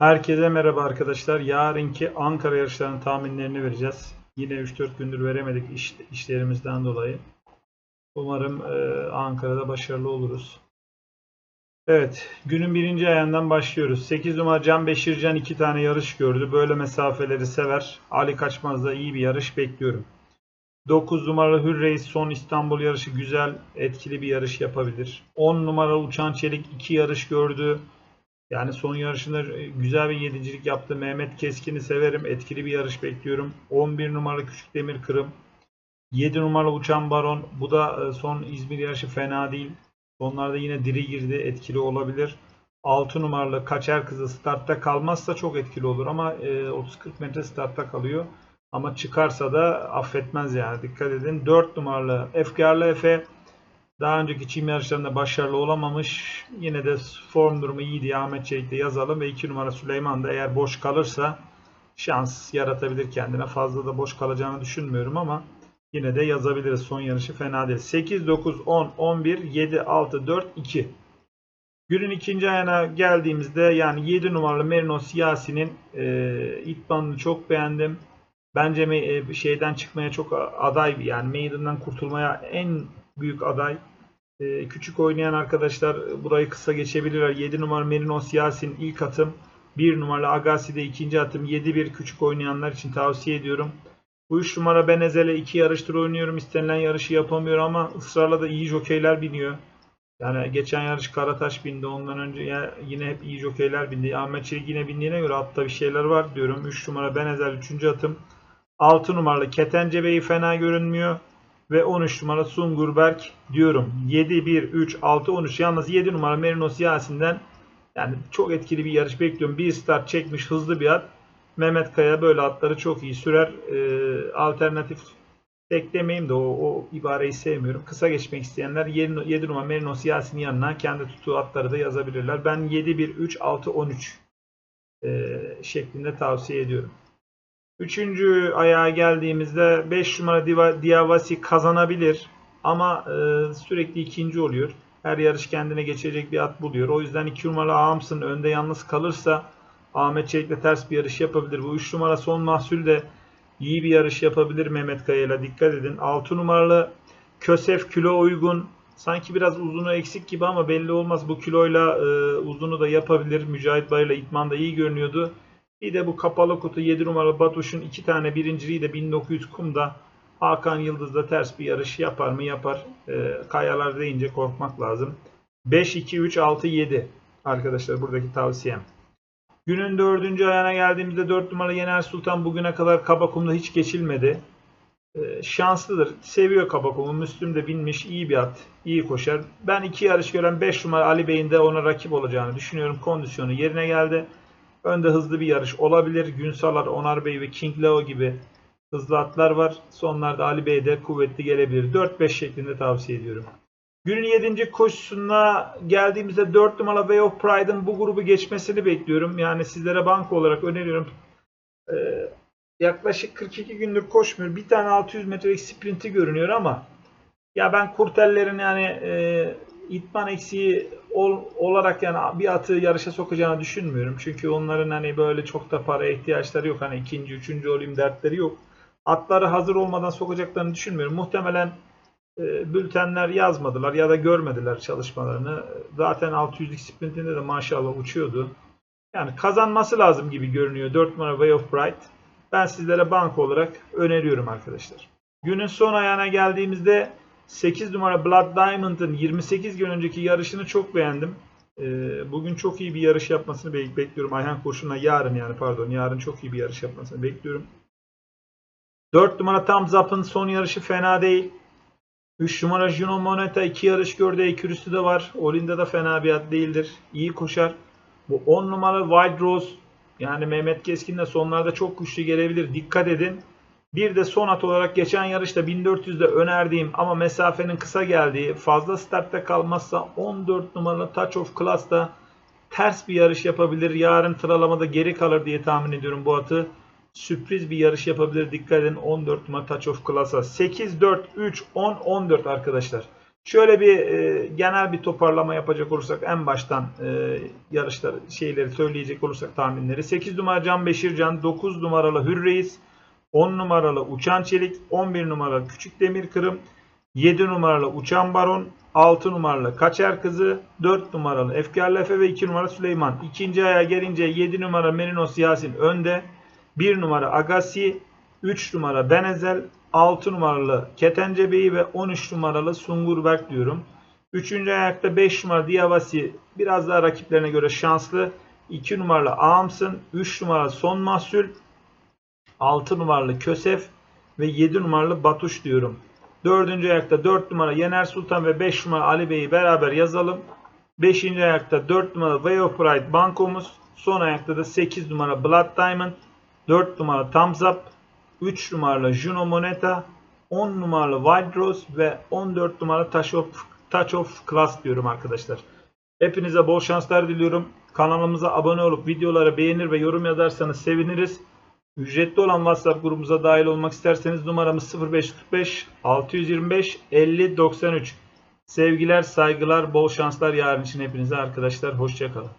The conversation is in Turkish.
Herkese merhaba arkadaşlar. Yarınki Ankara yarışlarının tahminlerini vereceğiz. Yine 3-4 gündür veremedik iş, işlerimizden dolayı. Umarım e, Ankara'da başarılı oluruz. Evet, günün birinci ayağından başlıyoruz. 8 numara Can Beşircan iki tane yarış gördü. Böyle mesafeleri sever. Ali Kaçmaz'da iyi bir yarış bekliyorum. 9 numaralı Hürreis son İstanbul yarışı güzel, etkili bir yarış yapabilir. 10 numaralı Uçan Çelik iki yarış gördü. Yani son yarışında e, güzel bir yedincilik yaptı. Mehmet Keskin'i severim. Etkili bir yarış bekliyorum. 11 numaralı Küçük Demir Kırım. 7 numaralı Uçan Baron. Bu da e, son İzmir yarışı fena değil. Onlarda yine diri girdi. Etkili olabilir. 6 numaralı Kaçer Kızı startta kalmazsa çok etkili olur ama e, 30-40 metre startta kalıyor. Ama çıkarsa da affetmez yani. Dikkat edin. 4 numaralı Efkarlı Efe. Daha önceki çim yarışlarında başarılı olamamış. Yine de form durumu iyi diye Ahmet Çelik'te yazalım ve 2 numara Süleyman da eğer boş kalırsa şans yaratabilir kendine. Fazla da boş kalacağını düşünmüyorum ama yine de yazabiliriz. Son yarışı fena değil. 8, 9, 10, 11, 7, 6, 4, 2. Günün ikinci ayağına geldiğimizde yani 7 numaralı Merino Siyasi'nin e, itmanını çok beğendim. Bence e, şeyden çıkmaya çok aday yani Maiden'dan kurtulmaya en büyük aday. Ee, küçük oynayan arkadaşlar burayı kısa geçebilirler. 7 numara Merinos Yasin ilk atım. 1 numaralı Agassi ikinci atım. 7-1 küçük oynayanlar için tavsiye ediyorum. Bu 3 numara Benezele 2 yarıştır oynuyorum. İstenilen yarışı yapamıyor ama ısrarla da iyi jokeyler biniyor. Yani geçen yarış Karataş bindi. Ondan önce yine hep iyi jokeyler bindi. Ahmet Çelik yine bindiğine göre atta bir şeyler var diyorum. 3 numara Benezel 3. atım. 6 numaralı Ketence Bey fena görünmüyor ve 13 numara Sungurberk diyorum. 7 1 3 6 13 yalnız 7 numara Merinos Yasin'den yani çok etkili bir yarış bekliyorum. Bir start çekmiş hızlı bir at. Mehmet Kaya böyle atları çok iyi sürer. Ee, alternatif tek de o, o ibareyi sevmiyorum. Kısa geçmek isteyenler 7, 7 numara Merinos Yasin'in yanına kendi tuttuğu atları da yazabilirler. Ben 7 1 3 6 13 ee, şeklinde tavsiye ediyorum. Üçüncü ayağa geldiğimizde 5 numara Diavasi kazanabilir ama e, sürekli ikinci oluyor. Her yarış kendine geçecek bir at buluyor. O yüzden 2 numaralı Ams'ın önde yalnız kalırsa Ahmet Çelik'le ters bir yarış yapabilir. Bu 3 numara son mahsul de iyi bir yarış yapabilir Mehmet Kaya'yla dikkat edin. 6 numaralı Kösef kilo uygun. Sanki biraz uzunu eksik gibi ama belli olmaz. Bu kiloyla e, uzunu da yapabilir. Mücahit Bayır'la İtman da iyi görünüyordu. Bir de bu kapalı kutu 7 numaralı Batuş'un iki tane birinciliği de 1900 kumda Hakan Yıldız'da ters bir yarış yapar mı? Yapar. Ee, kayalar deyince korkmak lazım. 5, 2, 3, 6, 7 arkadaşlar buradaki tavsiyem. Günün dördüncü ayağına geldiğimizde 4 numaralı Yener Sultan bugüne kadar Kabakum'da hiç geçilmedi. Ee, şanslıdır. Seviyor Kabakum'u. Müslüm de binmiş. iyi bir at. iyi koşar. Ben iki yarış gören 5 numara Ali Bey'in de ona rakip olacağını düşünüyorum. Kondisyonu yerine geldi. Önde hızlı bir yarış olabilir. Günsalar, Onar Bey ve King Leo gibi hızlı atlar var. Sonlarda Ali Bey de kuvvetli gelebilir. 4-5 şeklinde tavsiye ediyorum. Günün 7. koşusuna geldiğimizde 4 numaralı Way of Pride'ın bu grubu geçmesini bekliyorum. Yani sizlere banka olarak öneriyorum. Ee, yaklaşık 42 gündür koşmuyor. Bir tane 600 metrelik sprinti görünüyor ama ya ben kurtellerin yani e, itman eksiği ol- olarak yani bir atı yarışa sokacağını düşünmüyorum. Çünkü onların hani böyle çok da para ihtiyaçları yok. Hani ikinci, üçüncü olayım dertleri yok. Atları hazır olmadan sokacaklarını düşünmüyorum. Muhtemelen e, bültenler yazmadılar ya da görmediler çalışmalarını. Zaten 600'lik sprintinde de maşallah uçuyordu. Yani kazanması lazım gibi görünüyor 4 numara Way of Bright. Ben sizlere banka olarak öneriyorum arkadaşlar. Günün son ayağına geldiğimizde 8 numara Blood Diamond'ın 28 gün önceki yarışını çok beğendim. Ee, bugün çok iyi bir yarış yapmasını bek- bekliyorum. Ayhan Kurşun'la yarın yani pardon yarın çok iyi bir yarış yapmasını bekliyorum. 4 numara Thumbs Up'ın son yarışı fena değil. 3 numara Juno Moneta 2 yarış gördü. Ekürüsü de var. Olinda da fena bir at değildir. İyi koşar. Bu 10 numara Wild Rose yani Mehmet Keskin de sonlarda çok güçlü gelebilir. Dikkat edin. Bir de son at olarak geçen yarışta 1400'de önerdiğim ama mesafenin kısa geldiği fazla startta kalmazsa 14 numaralı Touch of Class'ta ters bir yarış yapabilir. Yarın sıralamada geri kalır diye tahmin ediyorum bu atı. Sürpriz bir yarış yapabilir. Dikkat edin 14 numara Touch of Class'a. 8, 4, 3, 10, 14 arkadaşlar. Şöyle bir e, genel bir toparlama yapacak olursak en baştan e, yarışlar şeyleri söyleyecek olursak tahminleri. 8 numara Can Beşircan, 9 numaralı Hürreis, 10 numaralı Uçan Çelik, 11 numaralı Küçük Demir Kırım, 7 numaralı Uçan Baron, 6 numaralı Kaçer Kızı, 4 numaralı Efkarlı Efe ve 2 numaralı Süleyman. İkinci aya gelince 7 numara Merinos Yasin önde, 1 numara Agassi, 3 numara Benezel, 6 numaralı Ketence Bey'i ve 13 numaralı Sungurberk diyorum. Üçüncü ayakta 5 numaralı Diavasi biraz daha rakiplerine göre şanslı. 2 numaralı Ağamsın, 3 numaralı Son Mahsul, 6 numaralı Kösef ve 7 numaralı Batuş diyorum. Dördüncü ayakta 4 numara Yener Sultan ve 5 numara Ali Bey'i beraber yazalım. Beşinci ayakta 4 numara Way of Pride bankomuz. Son ayakta da 8 numara Blood Diamond, 4 numara Thumbs Up, 3 numaralı Juno Moneta, 10 numaralı Wild Rose ve 14 numaralı Touch of, Touch of Class diyorum arkadaşlar. Hepinize bol şanslar diliyorum. Kanalımıza abone olup videoları beğenir ve yorum yazarsanız seviniriz. Ücretli olan WhatsApp grubumuza dahil olmak isterseniz numaramız 0545 625 50 93. Sevgiler, saygılar, bol şanslar yarın için hepinize arkadaşlar. Hoşçakalın.